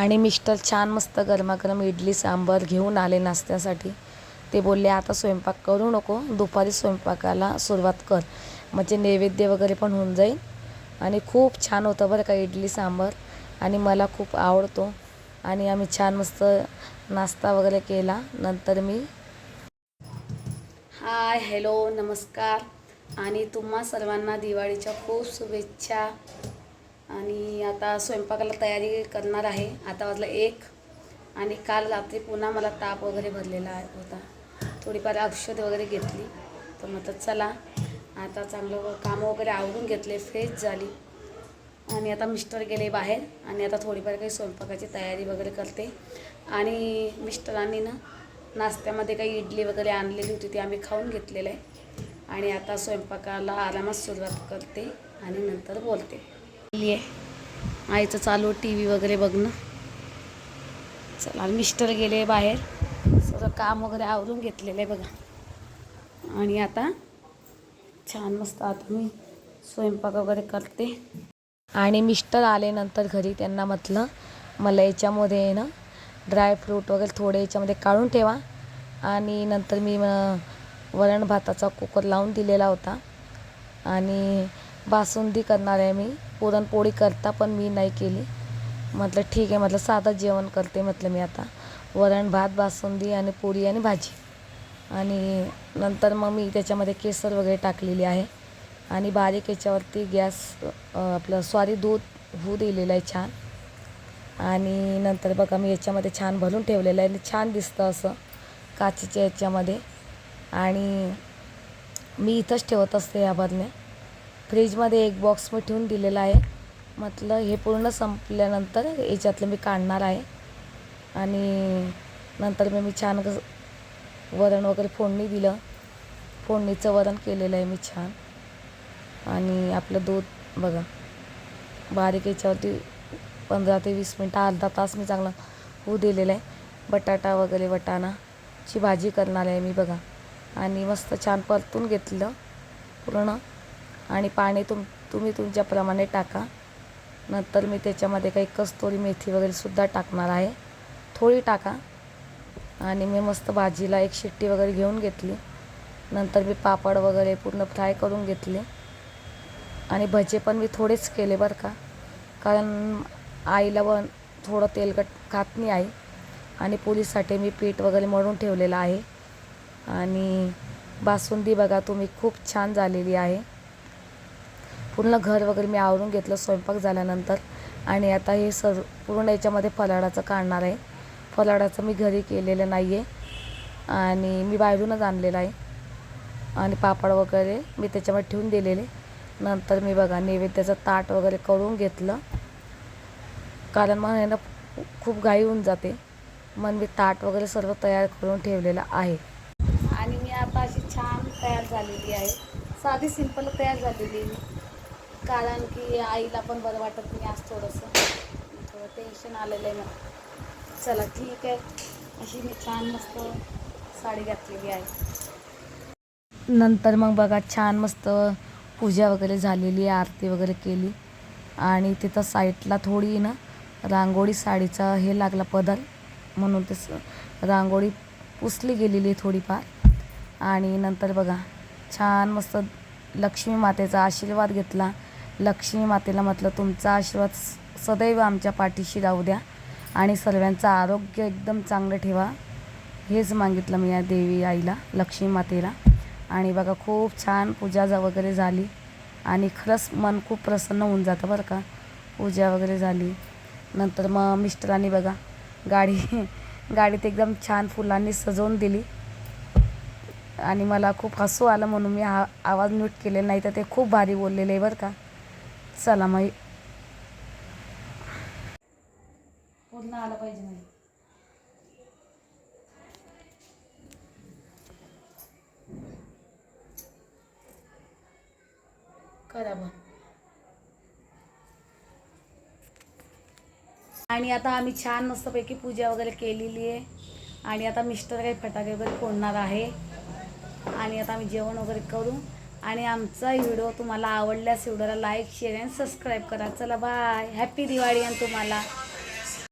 आणि मिस्टर छान मस्त गरमागरम इडली सांबार घेऊन आले नाश्त्यासाठी. ते बोलले आता स्वयंपाक करू नको दुपारी स्वयंपाकाला सुरुवात कर. म्हणजे नैवेद्य वगैरे पण होऊन जाईल. आणि खूप छान होतं बरं का इडली सांबार. आणि मला खूप आवडतो. आणि आम्ही छान मस्त नाश्ता वगैरे केला. नंतर मी हाय हॅलो नमस्कार. आणि तुम्हा सर्वांना दिवाळीच्या खूप शुभेच्छा. आणि आता स्वयंपाकाला तयारी करणार आहे. आता वाजलं एक आणि काल रात्री पुन्हा मला ताप वगैरे भरलेला आहे होता. थोडीफार औषध वगैरे घेतली. तर म्हटलं चला आता चांगलं कामं वगैरे आवरून घेतले फ्रेश झाली. आणि आता मिस्टर गेले बाहेर आणि आता थोडीफार काही स्वयंपाकाची तयारी वगैरे करते. आणि मिस्टरांनी ना नाश्त्यामध्ये काही इडली वगैरे आणलेली होती ती आम्ही खाऊन घेतलेलं आहे. आणि आता स्वयंपाकाला आरामात सुरुवात करते आणि नंतर बोलते. ये आईचं चालू टी व्ही वगैरे बघणं. चला मिस्टर गेले बाहेर. सगळं काम वगैरे आवरून घेतलेलं आहे बघा. आणि आता छान मस्त आता मी स्वयंपाक वगैरे करते. आणि मिस्टर आल्यानंतर घरी त्यांना म्हटलं मला याच्यामध्ये ना ड्रायफ्रूट वगैरे थोडे याच्यामध्ये काढून ठेवा. आणि नंतर मी वरण भाताचा कुकर लावून दिलेला होता. आणि बासुंदी करणार आहे मी. पुरणपोळी करता पण मी नाही केली. म्हटलं ठीक आहे. म्हटलं साधं जेवण करते. म्हटलं मी आता. वरण भात बासुंदी आणि पोळी आणि भाजी. आणि नंतर मग मी त्याच्यामध्ये केसर वगैरे टाकलेली आहे. आणि बारीक याच्यावरती गॅस आपलं सॉरी दूध होऊ दिलेलं आहे छान. आणि नंतर बघा मी याच्यामध्ये छान भरून ठेवलेलं आहे. आणि छान दिसतं असं काचेच्या याच्यामध्ये. आणि मी इथंच ठेवत असते या बदल्या. फ्रीजमध्ये एक बॉक्स मी ठेवून दिलेला आहे. म्हटलं हे पूर्ण संपल्यानंतर याच्यातलं मी काढणार आहे. आणि नंतर मी मी छान कसं वरण वगैरे फोडणी दिलं. फोडणीचं वरण केलेलं आहे मी छान. आणि आपलं दूध बघा बारीक याच्यावरती पंधरा ते वीस मिनटं अर्धा तास मी चांगलं होऊ दिलेलं आहे. बटाटा वगैरे वटाणाची भाजी करणार आहे मी बघा. आणि मस्त छान परतून घेतलं पूर्ण. आणि पाणी तुम तुम्ही तुमच्याप्रमाणे टाका. नंतर मी त्याच्यामध्ये काही कस्तुरी मेथी वगैरेसुद्धा टाकणार आहे. थोडी टाका. आणि मी मस्त भाजीला एक शिट्टी वगैरे घेऊन घेतली. नंतर मी पापड वगैरे पूर्ण फ्राय करून घेतले. आणि भजे पण मी थोडेच केले बरं का. कारण आईला पण थोडं तेलकट खात नाही आई. आणि पोलीसाठी मी पीठ वगैरे मळून ठेवलेलं आहे. आणि बासुंदी बघा तुम्ही खूप छान झालेली आहे. पूर्ण घर वगैरे मी आवरून घेतलं स्वयंपाक झाल्यानंतर. आणि आता हे सर पूर्ण याच्यामध्ये फलाडाचं काढणार आहे. फलाडाचं मी घरी केलेलं नाही आहे आणि मी बाहेरूनच आणलेलं आहे. आणि पापड वगैरे मी त्याच्यामध्ये ठेवून दिलेले. नंतर मी बघा नैवेद्याचं ताट वगैरे करून घेतलं. कारण मग यांना खूप घाई होऊन जाते. मग मी ताट वगैरे सर्व तयार करून ठेवलेलं आहे. आणि मी आता अशी छान तयार झालेली आहे. साधी सिंपल तयार झालेली आहे. कारण की आईला पण बरं वाटत नाही आज थोडंसं. थोडं टेन्शन आलेलं आहे मला चला ठीक आहे. अशी मी छान मस्त साडी घातलेली आहे. नंतर मग बघा छान मस्त पूजा वगैरे झालेली आहे आरती वगैरे केली. आणि तिथं साईडला थोडी ना रांगोळी साडीचा हे लागला पदर. म्हणून ते रांगोळी पुसली गेलेली आहे थोडीफार. आणि नंतर बघा छान मस्त लक्ष्मी मातेचा आशीर्वाद घेतला. लक्ष्मी मातेला म्हटलं तुमचा आशीर्वाद सदैव आमच्या पाठीशी राहू द्या आणि सर्वांचं आरोग्य एकदम चांगलं ठेवा. हेच मागितलं मी या देवी आईला लक्ष्मी मातेला. आणि बघा खूप छान पूजा जा वगैरे झाली. आणि खरंच मन खूप प्रसन्न होऊन जातं बरं का पूजा वगैरे झाली. नंतर मग मिस्टरांनी बघा गाडी गाडीत एकदम छान फुलांनी सजवून दिली. आणि मला खूप हसू आलं म्हणून मी हा आवाज म्यूट केले नाही तर ते खूप भारी बोललेले आहे बरं का. चला मग. पूर्ण आलं पाहिजे म्हणजे करा मग. आणि आता आम्ही छान मस्तपैकी पूजा वगैरे केलेली आहे. आणि आता मिस्टर काही फटाके वगैरे फोडणार आहे. आणि आता आम्ही जेवण वगैरे करू. आणि आमचा व्हिडिओ तुम्हाला आवडल्यास व्हिडिओला लाईक शेअर आणि सबस्क्राईब करा. चला बाय. हॅपी दिवाळी आणि तुम्हाला.